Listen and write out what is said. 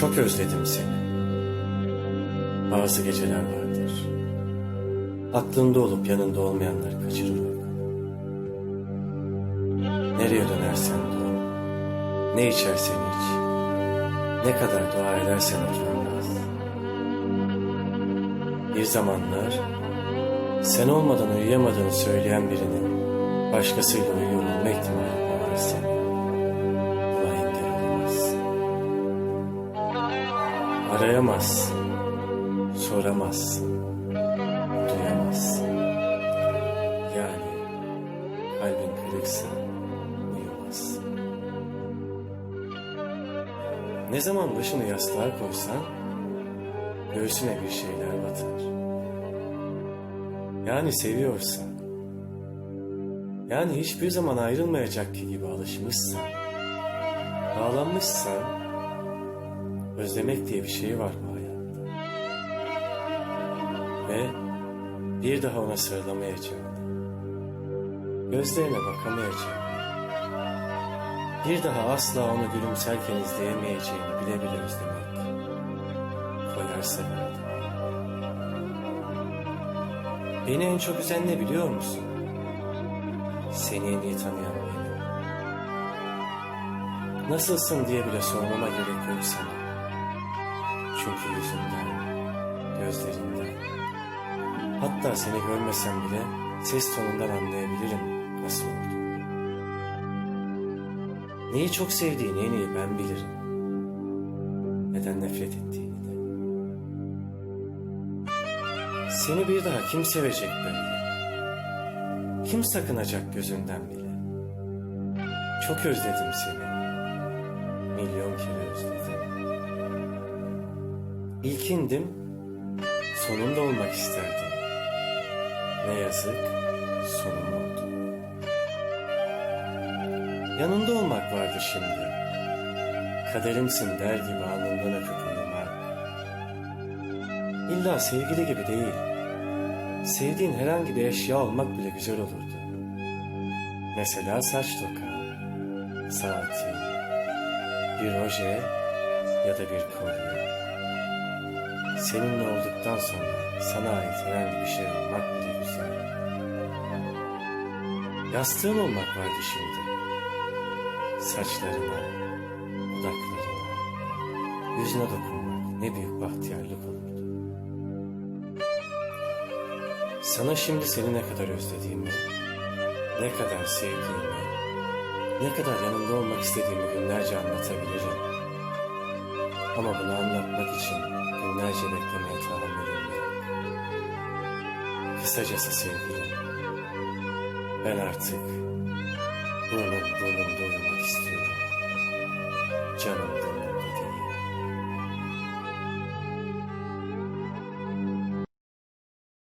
Çok özledim seni. Bazı geceler vardır. Aklında olup yanında olmayanlar kaçırır uyku. Nereye dönersen dön, ne içersen iç, ne kadar dua edersen ölmez. Bir zamanlar sen olmadan uyuyamadığını söyleyen birinin başkasıyla uyuyor olma ihtimali Arayamazsın, soramazsın, duyamazsın. Yani kalbin kırıksa uyumazsın. Ne zaman başını yastığa koysan göğsüne bir şeyler batar. Yani seviyorsan, yani hiçbir zaman ayrılmayacak gibi alışmışsan, bağlanmışsan, özlemek diye bir şey var bu hayatta. Ve bir daha ona sarılamayacağını, gözlerine bakamayacağını, bir daha asla onu gülümserken izleyemeyeceğini bile bile özlemek koyar severdim. Beni en çok üzen ne biliyor musun? Seni en iyi tanıyan benim. Nasılsın diye bile sormama gerek yok sana. Çünkü yüzünden, gözlerinden, hatta seni görmesem bile ses tonundan anlayabilirim nasıl olduğunu. Neyi çok sevdiğini en iyi ben bilirim. Neden nefret ettiğini de. Seni bir daha kim sevecek böyle? Kim sakınacak gözünden bile? Çok özledim seni. Milyon kere özledim. İlkindim, sonunda olmak isterdim. Ne yazık, sonum oldu. Yanında olmak vardı şimdi. Kaderimsin der gibi alnından öpüp uyumak. İlla sevgili gibi değil. Sevdiğin herhangi bir eşya olmak bile güzel olurdu. Mesela saç toka, saati, bir oje ya da bir kolye. Seninle olduktan sonra sana ait herhangi bir şey olmak bile güzel. Yastığın olmak vardı şimdi. Saçlarına, dudaklarına, yüzüne dokunmak ne büyük bahtiyarlık olurdu. Sana şimdi seni ne kadar özlediğimi, ne kadar sevdiğimi, ne kadar yanında olmak istediğimi günlerce anlatabilirim. Ama bunu anlatmak için Kısacası sevgilim, ben artık burnum burnumda uyumak istiyorum. Canımda